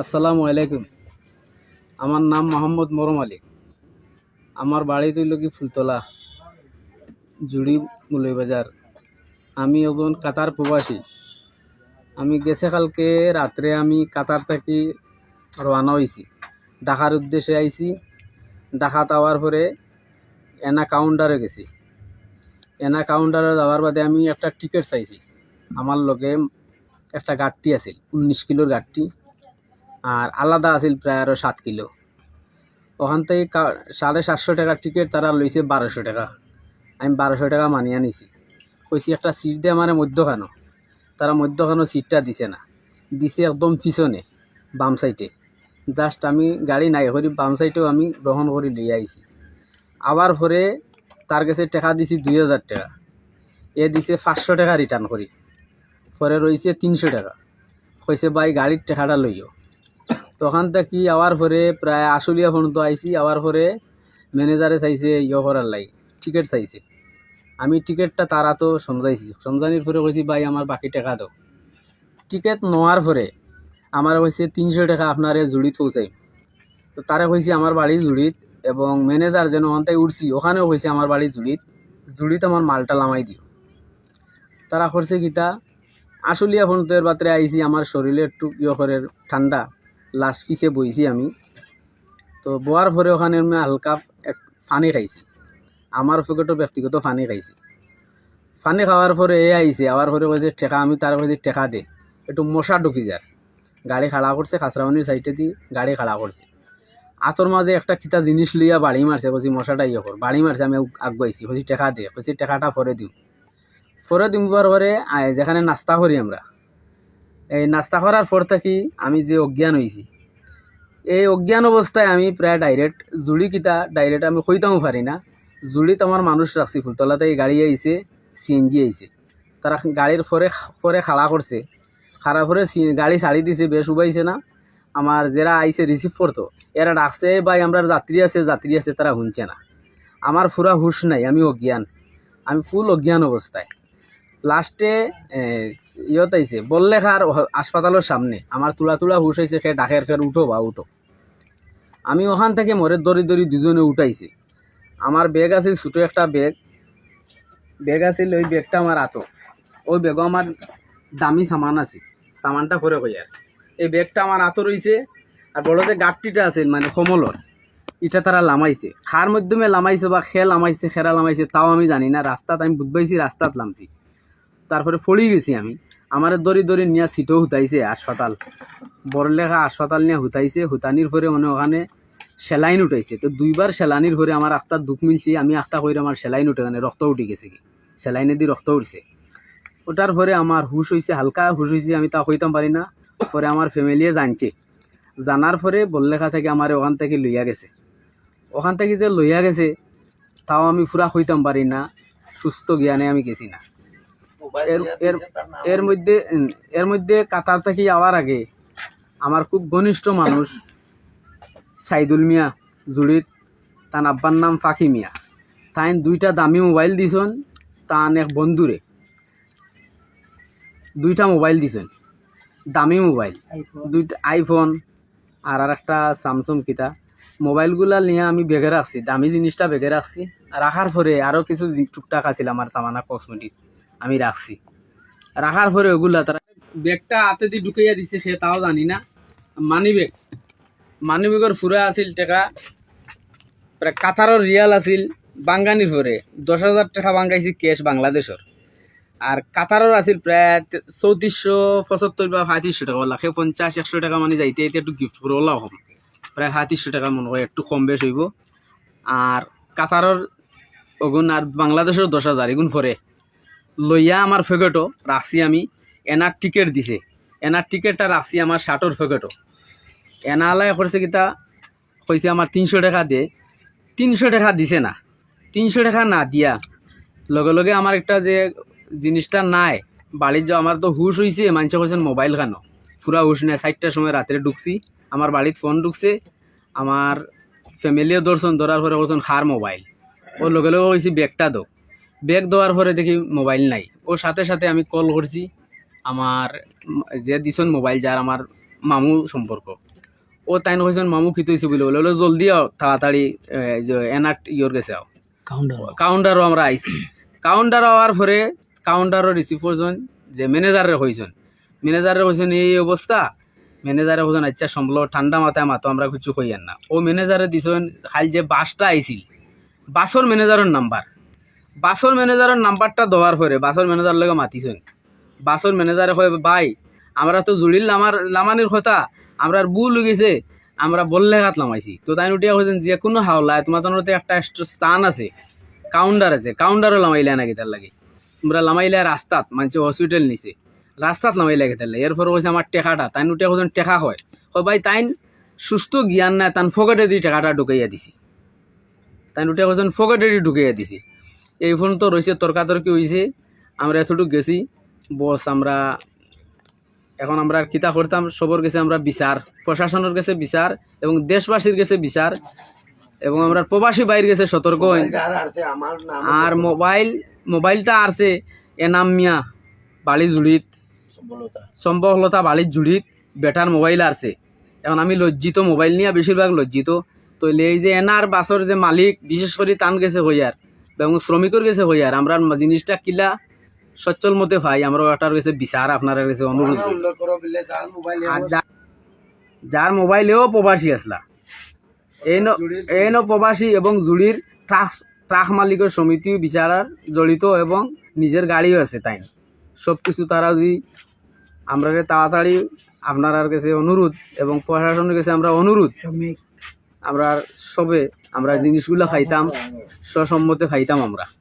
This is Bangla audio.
আসসালামু আলাইকুম। আমার নাম মোহাম্মদ মরম আলী। আমার বাড়ি তৈল কি ফুলতলা, জুড়ি মুলইবাজার আমি এখন কাতার প্রবাসী। আমি গেছে কালকে রাত্রে আমি কাতার থেকে রওনা হয়েছি ঢাকার উদ্দেশ্যে আইছি। ঢাকাত আওয়ার পরে এনা কাউন্টারে গেছি। এনা কাউন্টারে যাওয়ার বাদে আমি একটা টিকিট চাইছি। আমার লগে একটা গাড়টি আছিল, উনিশ কিলোর গাড়টি। আর আলাদা আছিল প্রায় আরও সাত কিলো। ওখান থেকে সাড়ে সাতশো টাকার টিকিট তারা লইছে বারোশো টাকা। আমি বারোশো টাকা মানিয়ে নিছি। কইছি, একটা সিট দিয়ে আমার মধ্যখানো। তারা মধ্যখানো সিটটা দিছে না। দিছে একদম পিছনে, বাম সাইডে জাস্ট আমি গাড়ি নাই করি বাম সাইডেও আমি গ্রহণ করে লই আইছি। আবার পরে তার কাছে টাকা দিছি দুই হাজার টাকা। এ দিছে পাঁচশো টাকা রিটার্ন করি। পরে রয়েছে তিনশো টাকা। কইছে, ভাই, গাড়ির টাকাটা লইও। তখন থেকে আওয়ার পরে প্রায় আশুলিয়া পর্যন্ত আইছি আওয়ার পরে ম্যানেজারে চাইছে ইয়ে করার লাই টিকিট চাইছে। আমি টিকিটটা তারা তো সমঝাইছি। সমঝানির পরে কইছি, ভাই, আমার বাকি টাকা দাও। টিকিট নেওয়ার পরে আমার কইছে, তিনশো টাকা আপনারে জুড়িত পৌঁছাই তো তারা কইছে, আমার বাড়ি জুড়িত। এবং ম্যানেজার যেন ওখান থেকে উঠছি, ওখানেও কইছে, আমার বাড়ি জুড়িত। জুড়িত আমার মালটা লামাই দিও। তারা করছে কিতা আশুলিয়া ফোনতের বাতরে আইছি, আমার শরীরে একটু ইয়ে করে, ঠান্ডা। লাস্ট পিছে বইছি আমি। তো বোয়ার পরে ওখানে আমি হালকা এক পানি খাইছি। আমার পকেটও ব্যক্তিগত পানি খাইছি। পানি খাওয়ার পরে এ আইছে আবার পরে কইছে ঠেকা, আমি তার কইছি ঠেকা দে। একটু মশা ঢুকি যার গাড়ি খাড়া করছে খাসরামনির সাইডে দি গাড়ি খাড়া করছে আতর মাঝে একটা কিতা জিনিস লইয়া বাড়ি মারছে কইছি মশাটা ইয়ে কর বাড়ি মারছে আমি আগুয়াইছি কইছি টেকা দে। কইছি টেকাটা পরে দিও। পরে দিমবার পরে যেখানে নাস্তা করি আমরা এই নাস্তা করার পর থাকি আমি যে অজ্ঞান হয়েছি এই অজ্ঞান অবস্থায় আমি প্রায় ডাইরেক্ট জুড়ি কিতা ডাইরেক্ট আমি কইতামও পারি না। জুড়িত আমার মানুষ রাখছি ফুলতলাতে এই গাড়ি আইছে সিএনজি আইছে তারা গাড়ির পরে পরে খাড়া করছে খাড়া সি- গাড়ি ছাড়ি দিছে বেশ উবাইছে না। আমার যারা আইছে রিসিভ করতো এরা ডাকছে ভাই আমরা যাত্রী আছে যাত্রী আছে তারা শুনছে না। আমার পুরা হুশ নাই, আমি অজ্ঞান। আমি ফুল অজ্ঞান অবস্থায় লাস্টে ইয়ত আইছে বললেখার হাসপাতালের সামনে আমার তুলা তুলা হুশ হয়েছে সে ডাকের খের উঠো বা উঠো। আমি ওখান থেকে মরে দড়ি দড়ি দুজনে উঠাইছে। আমার ব্যাগ আছে ছোটো একটা ব্যাগ ব্যাগ আছিল, ওই ব্যাগটা আমার আতো। ওই ব্যাগও আমার দামি সামান আছে সামানটা করে কই আর এই ব্যাগটা আমার আতো রইছে আর বড় যে গাঁটটিটা আছে মানে কমলর এটা তারা লামাইছে। খার মাধ্যমে লামাইছে বা খেল লামাইছে খেরা লামাইছে, তাও আমি জানি না রাস্তাত আমি বুধবাইছি রাস্তাত লামছি। তারপরে ফড়ি গেছি আমি। আমার দড়ি দড়ি নিয়ে সিটও হুতাইছে হাসপাতাল। বড়লেখা হাসপাতাল নিয়ে হুতাইছে হুতানির পরে মানে ওখানে সেলাইন উঠাইছে। তো দুইবার সেলানির পরে আমার আখটা দুঃখ মিলছে, আমি আখটা করে আমার সেলাইন উঠে মানে রক্ত উঠে গেছে কি। সেলাইনে দিয়ে রক্ত উঠছে। ওটার পরে আমার হুশ হয়েছে হালকা হুশ হয়েছে আমি তা হইতাম পারি না। পরে আমার ফ্যামিলিয়ে জানছে। জানার পরে বললেখা থেকে আমার ওখান থেকে লইয়া গেছে। ওখান থেকে যে লইয়া গেছে, তাও আমি পুরা হইতাম পারি না। সুস্থ জ্ঞানে আমি গেছি না। এর এর এর মধ্যে এর মধ্যে কাতার থেকে যাওয়ার আগে আমার খুব ঘনিষ্ঠ মানুষ সাইদুল মিয়া জুড়িত তান আব্বার নাম ফাঁকি মিয়া। তাই দুইটা দামি মোবাইল দিছন তান এক বন্ধুরে। দুইটা মোবাইল দিছেন দামি মোবাইল। দুইটা আইফোন আর আর একটা স্যামসুং কিতা। মোবাইলগুলা নিয়ে আমি বেগে রাখছি দামি জিনিসটা বেগে রাখছি রাখার পরে আরও কিছু টুকটাক আছিল আমার সামানা কসমেটিক আমি রাখছি। রাখার পরে ওগুলা তারা ব্যাগটা হাতে দিয়ে ঢুকাইয়া দিছে সে, তাও জানি না। Money bag. মানি ব্যাগের ফুরা আছিল টাকা, প্রায় কাতারর রিয়াল আছিল, বাঙ্গানির পরে। দশ হাজার টাকা বাঙ্গাইছি ক্যাশ বাংলাদেশর। আর কাতারর আছিল প্রায় চৌত্রিশশো পঁচাত্তর বা পঁয়ত্রিশশো টাকা বলা সেই পঞ্চাশ, একশো টাকা মানে যাইতে এটা একটু গিফট করে ওলাও হম। প্রায় পঁয়ত্রিশশো টাকা মনে হয়, একটু কম বেশ হইব। আর কাতারর ওগুন আর বাংলাদেশের দশ হাজার, এগুন পরে। লইয়া আমার ফেকেটও রাখছি আমি। এনার টিকেট দিছে। এনার টিকিটটা রাখছি আমার ষাটর ফেকেটও এনালাই করছে কিতা কইছে আমার তিনশো টাকা দে তিনশো টাকা দিছে না। তিনশো টাকা না দিয়া, লগে লগে আমার একটা যে জিনিসটা নাই, বাড়ির যাও আমার তো হুশ হইছে মানুষে কইছেন মোবাইল কেন পুরা হুশ নেই, চারটার সময় রাত্রে ঢুকছি। আমার বাড়িত ফোন ঢুকছে, আমার ফ্যামিলিও দর্শন ধরার পরে কইছেন হার মোবাইল। ও লগে লগে কইছি, ব্যাগটা দো। ব্যাগ দেওয়ার পরে দেখি মোবাইল নাই। ও সাথে সাথে আমি কল করছি আমার যে দিছন মোবাইল যার আমার মামু সম্পর্ক। ও তাই হয়েছেন মামু খিত হয়েছে বলে বলে জলদি আও তাড়াতাড়ি এ, যে এনাট ইয়র গেছে আও। কাউন্টার কাউন্টারও আমরা আইছি। কাউন্টার হওয়ার পরে কাউন্টারও রিসিভ করছেন যে ম্যানেজারের হয়েছেন ম্যানেজারের হয়েছেন এই অবস্থা? ম্যানেজারে হয়েছেন আচ্ছা সম্বল ঠান্ডা মাথায় মাতো আমরা কিছু কইয়েন না। ও ম্যানেজারে দিছেন খাল যে বাসটা আইছিল বাসর ম্যানেজারের নাম্বার বাসর ম্যানেজারের নাম্বারটা দেওয়ার পরে, বাসর ম্যানেজার লগে মাতিছেন। বাসর ম্যানেজারে কয়, ভাই, আমরা তো জুড়িল লামার লামানির কথা আমরা ভুল গেছে আমরা বললে হাত লামাইছি। তো তাই উঠিয়া হয়েছেন যে কোনো হাওলায় তোমার তো একটা স্থান আছে কাউন্টার আছে কাউন্টারও লামাইলে নাকি তার লাগে। তোমরা লামাইলে রাস্তাত মানুষ হসপিটাল নিছে রাস্তাত লামাইলে গেতে লাগে। এরপর হয়েছে আমার টেকাটা। তাই উঠিয়া হয়েছেন টেকা হয়। কয়, ভাই, তাইন সুস্থ জ্ঞান নাই তান ফকেটে দিয়ে টাকাটা ঢুকাইয়া দিছি। তাই উঠিয়া হয়েছেন ফকেটে দিয়ে ঢুকাইয়া দিছি। এই ফোন তো রয়েছে তর্কাতর্কি হয়েছে আমরা এতটুকু গেছি। বস আমরা এখন আমরা আর কিতা করতাম? সবর কাছে আমরা বিচার প্রশাসনের কাছে বিচার এবং দেশবাসীর কাছে বিচার এবং আমরা প্রবাসী বাইর কাছে সতর্ক আর মোবাইল মোবাইলটা আছে এনাম মিয়া বালি জুড়িত। সম্ভবলতা বালির জুড়িত বেটার মোবাইল আছে। এখন আমি লজ্জিত মোবাইল নিয়ে বেশিরভাগ লজ্জিত। তো এই যে এনার বাসর যে মালিক বিশেষ করে টান গেছে হইয়ার এবং শ্রমিকের কাছে গেছে আর আমরা জিনিসটা কিলা সচ্ছল মতে পাই আমরা ওটার কাছে বিচার আপনার কাছে অনুরোধ যা- যার মোবাইলেও প্রবাসী আসলা। এই ন এই ন প্রবাসী এবং জুড়ির ট্রাক ট্রাক মালিকের সমিতি বিচারার জড়িত এবং নিজের গাড়িও আছে তাই সব কিছু তারা যদি আমরা তাড়াতাড়ি আপনার কাছে অনুরোধ এবং প্রশাসনের কাছে আমরা অনুরোধ আমরা সবে আমরা জিনিসগুলো খাইতাম সসম্মতে খাইতাম আমরা।